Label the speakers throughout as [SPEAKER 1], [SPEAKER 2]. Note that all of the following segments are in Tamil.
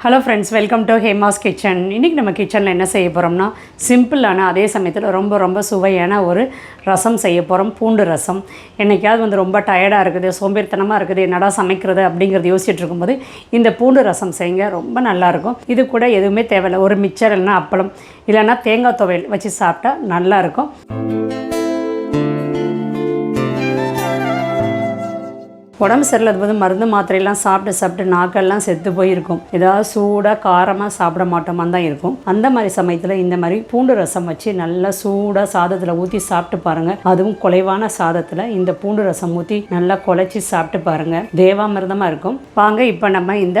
[SPEAKER 1] Hello friends welcome to Hema's kitchen இன்றைக்கி நம்ம கிச்சனில் என்ன செய்ய போகிறோம்னா சிம்பிளான அதே சமயத்தில் ரொம்ப ரொம்ப சுவையான ஒரு ரசம் செய்ய போகிறோம் பூண்டு ரசம். என்னைக்காவது வந்து ரொம்ப டயர்டாக இருக்குது சோம்பேறித்தனமாக இருக்குது என்னடா சமைக்கிறது அப்படிங்கிறது யோசிச்சுட்டு இருக்கும்போது இந்த பூண்டு ரசம் செய்யுங்க ரொம்ப நல்லாயிருக்கும் இது கூட எதுவுமே தேவையில்லை ஒரு மிச்சர் இல்லைன்னா அப்பளம் இல்லைன்னா தேங்காய் துவையல் வச்சு சாப்பிட்டா நல்லாயிருக்கும் உடம்பு சரியில்லாத போது மருந்து மாத்திரையெல்லாம் சாப்பிட்டு சாப்பிட்டு நாக்கெல்லாம் செத்து போயிருக்கும். ஏதாவது சூடாக காரமாக சாப்பிட மாட்டோமா தான் இருக்கும். அந்த மாதிரி சமயத்தில் இந்த மாதிரி பூண்டு ரசம் வச்சு நல்லா சூடாக சாதத்தில் ஊற்றி சாப்பிட்டு பாருங்கள் அதுவும் குறைவான சாதத்தில் இந்த பூண்டு ரசம் ஊற்றி நல்லா குழச்சி சாப்பிட்டு பாருங்கள் தேவாமிர்தமாக இருக்கும். வாங்க இப்போ நம்ம இந்த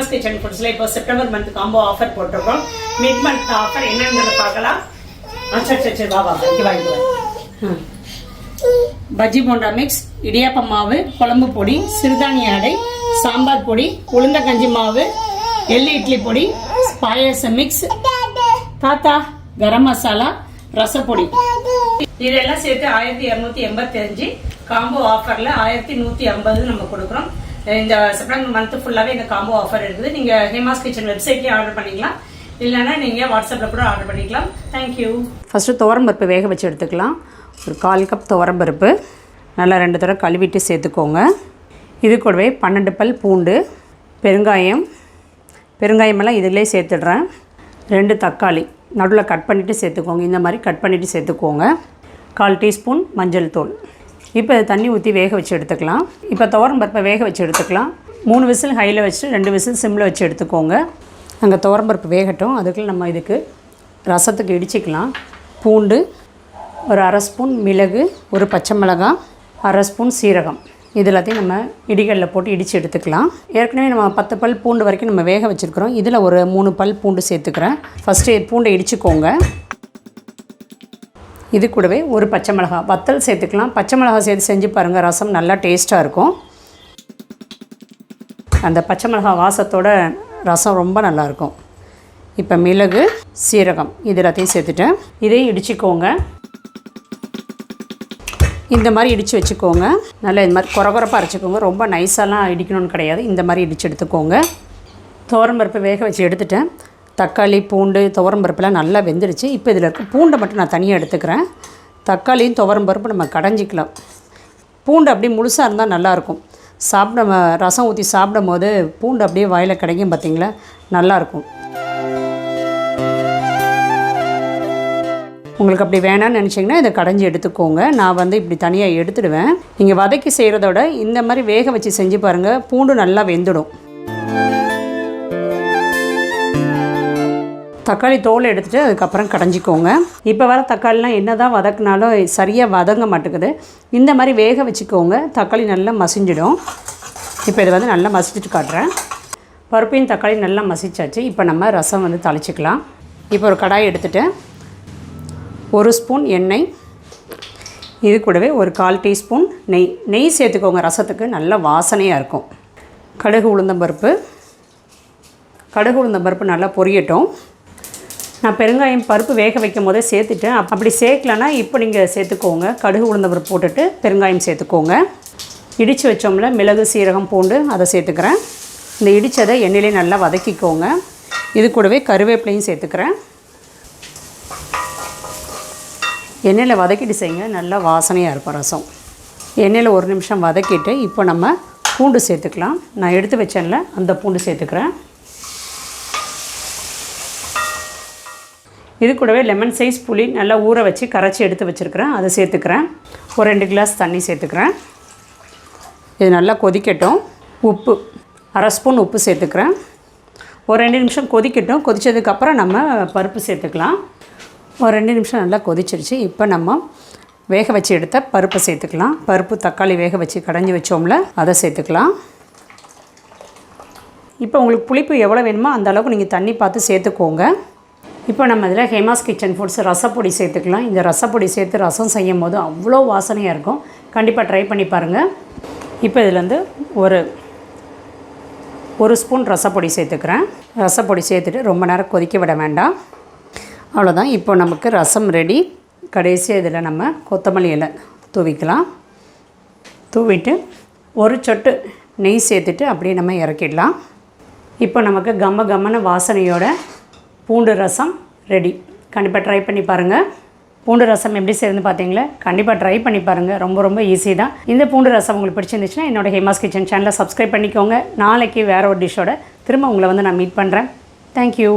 [SPEAKER 1] ஹேமாஸ் கிச்சன் ஃபுட்ஸில் இப்போ செப்டம்பர் மந்த் காம்போ ஆஃபர் போட்டிருக்கோம். மிட் மந்த் ஆஃபர் என்னங்கிறத பார்க்கலாம். ஆ, சரி சரி வா வா இங்கே வா பஜ்ஜி போண்டா மிக்ஸ் இடியாப்பம் மாவு குழம்பு பொடி சிறுதானிய அடை சாம்பார் பொடி உளுந்த கஞ்சி மாவு எள்ளு இட்லி பொடி பாயாசம் மிக்ஸ் தாத்தா கரம் மசாலா ரசப்பொடி இதெல்லாம் சேர்த்து ஆயிரத்தி இரநூத்தி எண்பத்தி அஞ்சு காம்போ ஆஃபர்ல ஆயிரத்தி நூத்தி ஐம்பது நம்ம கொடுக்குறோம். இந்த செப்டம்பர் மந்த் ஃபுல்லாகவே இந்த காம்போ ஆஃபர் இருக்குது. நீங்கள் ஹேமாஸ் கிச்சன் வெப்சைட்லேயே ஆர்டர் பண்ணிக்கலாம். இல்லைன்னா நீங்கள் வாட்ஸ்அப்பில் கூட ஆர்டர் பண்ணிக்கலாம். தேங்க்யூ ஃபஸ்ட்டு துவரம் பருப்பு வேக வச்சு எடுத்துக்கலாம். ஒரு கால் கப் துவரம் பருப்பு. நல்லா ரெண்டு தடவை கழுவிட்டு சேர்த்துக்கோங்க. இது கூடவே பன்னெண்டு பல் பூண்டு பெருங்காயம். பெருங்காயமெல்லாம் இதிலே சேர்த்துடுறேன். ரெண்டு தக்காளி. நடுவில் கட் பண்ணிவிட்டு சேர்த்துக்கோங்க. இந்த மாதிரி கட் பண்ணிவிட்டு சேர்த்துக்கோங்க. கால் டீஸ்பூன் மஞ்சள் தூள். இப்போ இதை தண்ணி ஊற்றி வேக வச்சு எடுத்துக்கலாம். இப்போ துவரம் பருப்பை வேக வச்சு எடுத்துக்கலாம். மூணு விசில் ஹையில் வச்சுட்டு ரெண்டு விசில் சிம்மில் வச்சு எடுத்துக்கோங்க. அங்கே துவரம் பருப்பு வேகட்டும். அதுக்குள்ள நம்ம இதுக்கு ரசத்துக்கு இடிச்சிக்கலாம். பூண்டு ஒரு அரை ஸ்பூன் மிளகு ஒரு பச்சை மிளகாய் அரை ஸ்பூன் சீரகம். இது எல்லாத்தையும் நம்ம இடிகளில் போட்டு இடித்து எடுத்துக்கலாம். ஏற்கனவே நம்ம பத்து பல் பூண்டு வரைக்கும் நம்ம வேக வச்சுருக்குறோம். இதில் ஒரு மூணு பல் பூண்டு சேர்த்துக்கிறேன். ஃபஸ்ட்டு பூண்டை இடிச்சுக்கோங்க. இது கூடவே ஒரு பச்சை மிளகாய் வத்தல் சேர்த்துக்கலாம். பச்சை மிளகாய் சேர்த்து செஞ்சு பாருங்கள் ரசம் நல்லா டேஸ்ட்டாக இருக்கும். அந்த பச்சை மிளகாய் வாசத்தோட ரசம் ரொம்ப நல்லாயிருக்கும் இப்போ மிளகு சீரகம் இது எல்லாத்தையும் சேர்த்துட்டேன். இதையும் இடிச்சுக்கோங்க. இந்த மாதிரி இடித்து வச்சுக்கோங்க. நல்லா இந்த மாதிரி குறகுறப்பாக அரைச்சிக்கோங்க. ரொம்ப நைஸாலாம் இடிக்கணும்னு கிடையாது. இந்த மாதிரி இடித்து எடுத்துக்கோங்க. துவரம்பருப்பு வேக வச்சு எடுத்துட்டேன். தக்காளி பூண்டு துவரம்பருப்புலாம் நல்லா வெந்துடுச்சு. இப்போ இதில் இருக்க பூண்டை மட்டும் நான் தனியாக எடுத்துக்கிறேன். தக்காளியும் துவரம்பருப்பு நம்ம கடைஞ்சிக்கலாம். பூண்டு அப்படியே முழுசாக இருந்தால் நல்லாயிருக்கும். சாப்பிட ரசம் ஊற்றி சாப்பிடும் போது பூண்டு அப்படியே வாயில் கிடைக்கும் பார்த்திங்களா? நல்லாயிருக்கும். உங்களுக்கு அப்படி வேணாம்னு நினச்சிங்கன்னா இதை கடைஞ்சி எடுத்துக்கோங்க. நான் வந்து இப்படி தனியாக எடுத்துடுவேன். நீங்கள் வதக்கி செய்கிறதோட இந்த மாதிரி வேக வச்சு செஞ்சு பாருங்கள் பூண்டு நல்லா வெந்துடும். தக்காளி தோல் எடுத்துகிட்டு அதுக்கப்புறம் கடைஞ்சிக்கோங்க. இப்போ வர தக்காளிலாம் என்ன தான் வதக்குனாலும் சரியாக வதங்க மாட்டேங்குது. இந்த மாதிரி வேக வச்சுக்கோங்க. தக்காளி நல்லா மசிஞ்சிடும். இப்போ இதை வந்து நல்லா மசிச்சுட்டு காட்டுறேன். பருப்பையும் தக்காளி நல்லா மசிச்சாச்சு. இப்போ நம்ம ரசம் வந்து தாளிச்சிக்கலாம். இப்போ ஒரு கடாய் எடுத்துகிட்டு ஒரு ஸ்பூன் எண்ணெய். இது கூடவே ஒரு கால் டீஸ்பூன் நெய். நெய் சேர்த்துக்கோங்க. ரசத்துக்கு நல்ல வாசனையாக இருக்கும். கடுகு உளுந்தம்பருப்பு. கடுகு உளுந்தம்பருப்பு நல்லா பொரியட்டும். நான் பெருங்காயம் பருப்பு வேக வைக்கும் போதே சேர்த்துட்டேன். அப்படி சேர்க்கலன்னா இப்போ நீங்கள் சேர்த்துக்கோங்க. கடுகு உளுந்தம்பருப்பு போட்டுட்டு பெருங்காயம் சேர்த்துக்கோங்க. இடித்து வச்சோம்ல மிளகு சீரகம் பூண்டு அதை சேர்த்துக்கிறேன். இந்த இடித்ததை எண்ணெயிலே நல்லா வதக்கிக்கோங்க. இது கூடவே கருவேப்பிலையும் சேர்த்துக்கிறேன். எண்ணெயில் வதக்கிட்டு செய்யுங்க. நல்லா வாசனையாக இருக்கும் ரசம். எண்ணெயில் ஒரு நிமிஷம் வதக்கிட்டு இப்போ நம்ம பூண்டு சேர்த்துக்கலாம். நான் எடுத்து வச்சேன்ல அந்த பூண்டு சேர்த்துக்கிறேன். இது கூடவே லெமன் சைஸ் புளி நல்லா ஊற வச்சு கரைச்சி எடுத்து வச்சுருக்கிறேன். அதை சேர்த்துக்கிறேன். ஒரு ரெண்டு கிளாஸ் தண்ணி சேர்த்துக்கிறேன். இது நல்லா கொதிக்கட்டும். உப்பு அரை ஸ்பூன் உப்பு சேர்த்துக்கிறேன். ஒரு ரெண்டு நிமிஷம் கொதிக்கட்டும். கொதித்ததுக்கப்புறம் நம்ம பருப்பு சேர்த்துக்கலாம். ஒரு ரெண்டு நிமிஷம் நல்லா கொதிச்சிருச்சு. இப்போ நம்ம வேக வச்சு எடுத்த பருப்பை சேர்த்துக்கலாம். பருப்பு தக்காளி வேக வச்சு கடைஞ்சி வச்சோம்ல அதை சேர்த்துக்கலாம். இப்போ உங்களுக்கு புளிப்பு எவ்வளோ வேணுமோ அந்த அளவுக்கு நீங்கள் தண்ணி பார்த்து சேர்த்துக்கோங்க. இப்போ நம்ம இதில் ஹேமாஸ் கிச்சன் ஃபுட்ஸ் ரசப்பொடி சேர்த்துக்கலாம். இந்த ரசப்பொடி சேர்த்து ரசம் செய்யும் போது அவ்வளோ வாசனையாக இருக்கும். கண்டிப்பாக ட்ரை பண்ணி பாருங்கள் இப்போ இதுலேருந்து ஒரு ஒரு ஸ்பூன் ரசப்பொடி சேர்த்துக்கிறேன். ரசப்பொடி சேர்த்துட்டு ரொம்ப நேரம் கொதிக்க விட வேண்டாம். அவ்வளோதான். இப்போ நமக்கு ரசம் ரெடி கடைசியாக இதில் நம்ம கொத்தமல்லி இலை தூவிக்கலாம். தூவிட்டு ஒரு சொட்டு நெய் சேர்த்துட்டு அப்படியே நம்ம இறக்கிடலாம். இப்போ நமக்கு கம்ம கம்மன வாசனையோட பூண்டு ரசம் ரெடி கண்டிப்பாக ட்ரை பண்ணி பாருங்கள் பூண்டு ரசம் எப்படி செய்யுதுன்னு பார்த்தீங்களா கண்டிப்பாக ட்ரை பண்ணி பாருங்கள் ரொம்ப ரொம்ப ஈஸி தான். இந்த பூண்டு ரசம் உங்களுக்கு பிடிச்சிருந்துச்சுன்னா என்னோட ஹேமாஸ் கிச்சன் சேனலை சப்ஸ்கிரைப் பண்ணிக்கோங்க. நாளைக்கு வேறு ஒரு டிஷ்ஷோட திரும்ப உங்களை வந்து நான் மீட் பண்ணுறேன் தேங்க்யூ